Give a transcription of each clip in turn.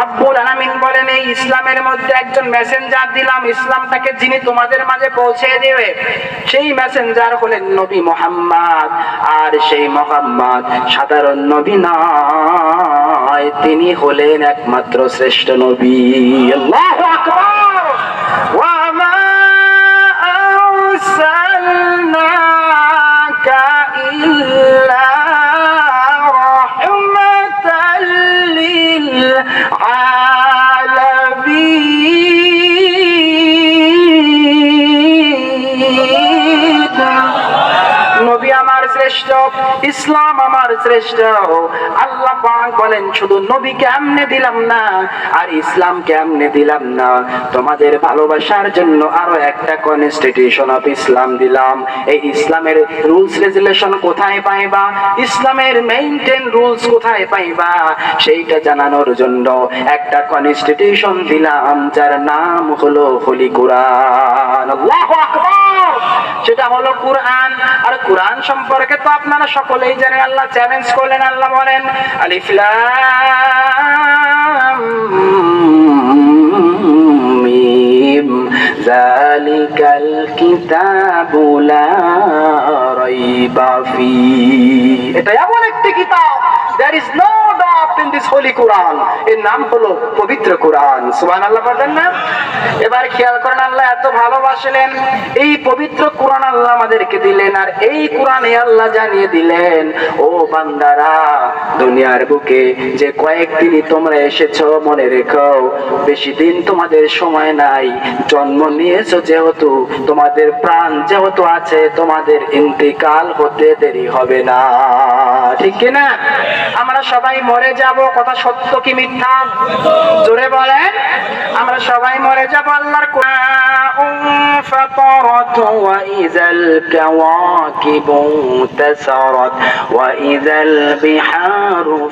রব্বুল আলামিন বলেন, এই ইসলামের মধ্যে একজন মেসেঞ্জার দিলাম। ইসলামটাকে যিনি তোমাদের মাঝে পৌঁছে দেবে, সেই মেসেঞ্জার হলেন নবী মোহাম্মদ। আর সেই মোহাম্মদ সাধারণ নবী নয়, তিনি হলেন একমাত্র শ্রেষ্ঠ নবী। আল্লাহু আকবার। নবী আমার শ্রেষ্ঠ, ইসলাম আমার শ্রেষ্ঠ। আল্লাহ পাক বলেন, শুধু দিলাম না, আর দিলাম না। তোমাদের ভালোবাসার জন্য আরও একটা কনস্টিটিউশন অফ ইসলাম দিলাম। এই ইসলামের রুলস রেজুলেশন কোথায় পাইবা? ইসলামের মেইনটেইন রুলস কোথায় পাইবা? সেইটা জানানোর জন্য একটা কনস্টিটিউশন দিলাম, যার নাম হলো হোলি আল্লাহু আকবার। সেটা হলো কোরআন। আর কোরআন সম্পর্কে তো আপনারা সকলেই জানেন, আল্লাহ চ্যালেঞ্জ করলেন, আল্লাহ বলেন, আলিফ লাম মিম, যালিকাল কিতাবু লা রাইবা ফি। এটা এমন একটি কিতাব দেয়ার ইজ নো কোরআন। এর নাম হলো পবিত্র কোরআন। সুবহানাল্লাহ বলেন না? এবার খেয়াল করেন আল্লাহ এত ভালোবাসলেন। এই পবিত্র কোরআন আল্লাহ আমাদেরকে দিলেন আর এই কোরআনে আল্লাহ জানিয়ে দিলেন, ও বান্দারা, দুনিয়ার বুকে যে কয়েকদিনই তোমরা এসেছ, মনে রেখো, বেশি দিন তোমাদের সময় নাই। জন্ম নিয়েছো যেহেতু, তোমাদের প্রাণ যেহেতু আছে, তোমাদের ইন্তিকাল হতে দেরি হবে না। ঠিক কিনা? আমরা সবাই মরে যাব কথা সত্য কি মিথ্যা জোরে বলেন আমরা সবাই মরে যাব আল্লাহর فطرت وإذا الكواكب انتثرت وإذا البحار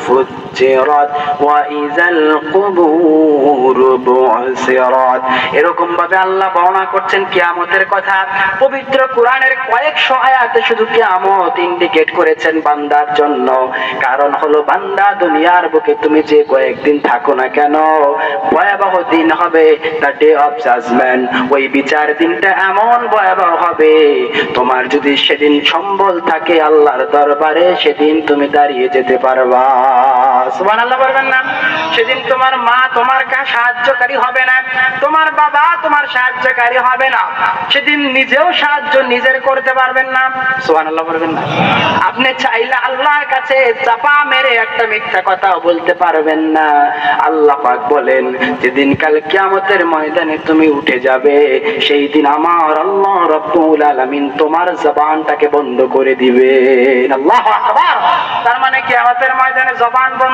ফুজ্জিরাত ওয়া ইযাল কুবুর বুসিরাত। এরকম ভাবে আল্লাহ বর্ণনা করছেন কিয়ামতের কথা। পবিত্র কোরআনের কয়েকশো আয়াতে শুধু কিয়ামত ইন্ডিকেট করেছেন বান্দার জন্য। কারণ হলো, বান্দা দুনিয়ার বুকে তুমি যে কয়েকদিন থাকো না কেন, ভয়াবহ দিন হবে দ্য ডে অফ জাজমেন্ট ওই বিচার দিনটা এমন ভয়াবহ হবে, তোমার যদি সেদিন সম্বল থাকে আল্লাহর দরবারে, সেদিন তুমি দাঁড়িয়ে যেতে পারবা। সুবহানাল্লাহ বলবেন না, সেদিন তোমার মা তোমার সাহায্যকারী হবে না, তোমার বাবা তোমার সাহায্যকারী হবে না, সেদিন নিজেও সাহায্য নিজের করতে পারবেন না, সুবহানাল্লাহ বলবেন না। আপনি চাইলে আল্লাহর কাছে চাপা মেরে একটা মিথ্যা কথা বলতে পারবেন না। আল্লাহ পাক বলেন, যেদিন কাল কিয়ামতের ময়দানে তুমি উঠে যাবে, সেই দিন আমার আল্লাহ রব্বুল আলামিন তোমার জবানটাকে বন্ধ করে দিবে আল্লাহু আকবার। তার মানে কিয়ামতের ময়দানে জবান বন্ধ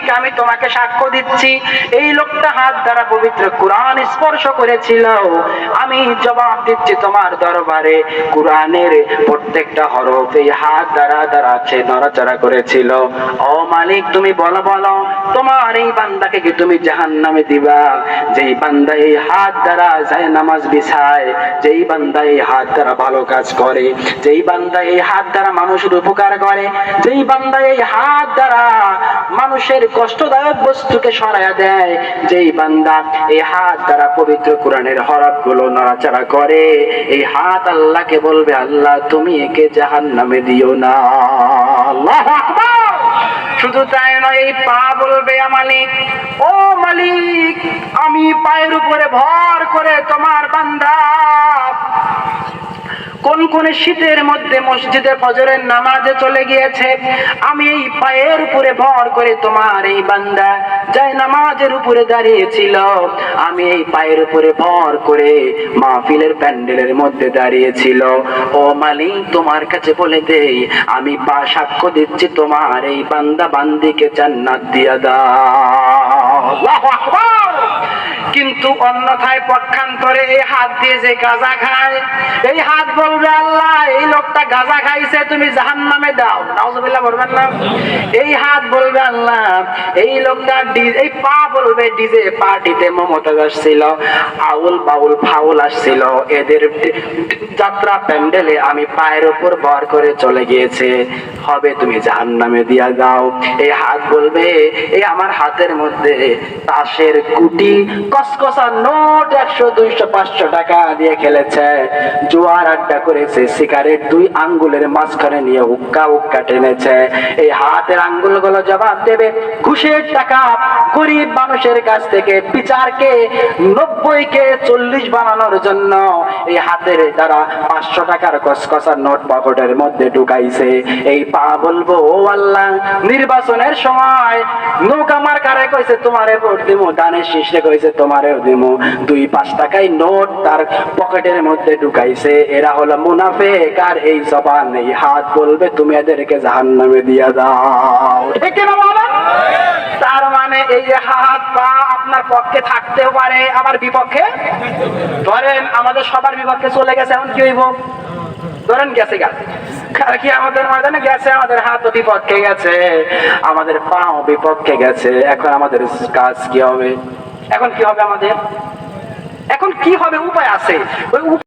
আমি তোমাকে সাক্ষ্য দিচ্ছি। এই লোকটা হাত দ্বারা পবিত্র কোরআন স্পর্শ করেছিল। আমি জবাব দিচ্ছি তোমার দরবারে। কোরআনের প্রত্যেকটা হরফ এই হাত দ্বারা দাঁড়াচ্ছে নড়াচড়া করেছিল। ও মালিক, তুমি বলো বলো, তোমার এই বান্দাকে কি তুমি জাহান নামে দিবা? যেই বান্দা এই হাত দ্বারা যায় নামাজ বিছায়, যেই বান্দা এই হাত দ্বারা ভালো কাজ করে, যেই বান্দা এই হাত দ্বারা মানুষের উপকার করে, যেই বান্দা এই হাত দ্বারা মানুষের কষ্টদায়ক বস্তুকে সরাইয়া দেয়। যেই বান্দা এই হাত দ্বারা পবিত্র কোরআনের হরফগুলো নড়াচড়া করে, এই হাত আল্লাহকে বলবে, আল্লাহ, তুমি একে জাহান নামে দিও না। আল্লাহ শুধু তাই নয়, এই পা বলবে মালিক, ও মালিক, আমি পায়ের উপরে ভর করে তোমার বান্দা কোন কোন শীতের মধ্যে মসজিদে ফজরের নামাজে চলে গিয়েছে। আমি এই পায়ের উপরে ভর করে তোমার এই বান্দা যাই নামাজের উপরে দাঁড়িয়েছিল আমি এই পায়ের উপরে ভর করে মাহফিলের প্যান্ডেলের মধ্যে দাঁড়িয়েছিল ও মালিক, তোমার কাছে বলে দেই, আমি পা সাক্ষ্য দিচ্ছি, তোমার এই বান্দা বান্দিকে জান্নাত দিয়া আকবার! কিন্তু অন্যথায় পক্ষান্তরে এই হাত দিয়ে যে গাঁজা খায়, এই হাত বলবে, আল্লাহ, এই লোকটা গাঁজা খাইছে, তুমি জাহান নামে দাও। নাউজুবিল্লাহ বলবেন না। এই হাত বলবে, আল্লাহ, এই লোকটা এই পা বলবে, ডিজে পার্টিতে মমতাজ আসছিল, আউল বাউল ফাউল আসছিল, এদের যাত্রা প্যান্ডেলে আমি পায়ের উপর ভর করে চলে গিয়েছে। হবে তুমি জাহান নামে দিয়া দাও এই হাত বলবে এই আমার হাতের মধ্যে তাসের কসকসা নোট একশো, দুইশো, পাঁচশো টাকা দিয়ে খেলেছে। আড্ডা করেছে দুই আঙ্গুলের মাঝখানে নিয়ে উক্কা উক্কা টেনেছে। এই হাতের আঙ্গুলগুলো জবাব দেবে, ঘুষের টাকা, গরিব মানুষের কাছ থেকে, বিচারকে নব্বই কে চল্লিশ বানানোর জন্য। এই হাতের দ্বারা পাঁচশো টাকার কসকসার নোট পকেটের মধ্যে ঢুকাইছে। এই পা বলব, ও আল্লাহ, নির্বাচনের সময় নৌকা মার্কারে কইছে, তোমারে ভোট দিমু? দানের শীর্ষে কইছে তোমারেও দিমু। দুই পাঁচ টাকায় নোট তার পকেটের মধ্যে ঢুকাইছে। এরা হলো মুনাফেক, আর এই জবান এই হাত বলবে, তুমি এদেরকে জাহান্নামে দিয়া দাও। ঠিক না বলেন? তার মানে এই যে হাত, পা আপনার পক্ষে থাকতেও পারে, আবার বিপক্ষে? ধরেন আমাদের সবার বিপক্ষে চলে গেছে, এখন কি হইব? ধরেন গেছে গেছে কি আমাদের ময়দানে গেছে? আমাদের হাত বিপক্ষে গেছে? আমাদের পাও বিপক্ষে গেছে? এখন আমাদের কাজ কি হবে? এখন কি হবে আমাদের? এখন কি হবে? উপায় আছে। ওই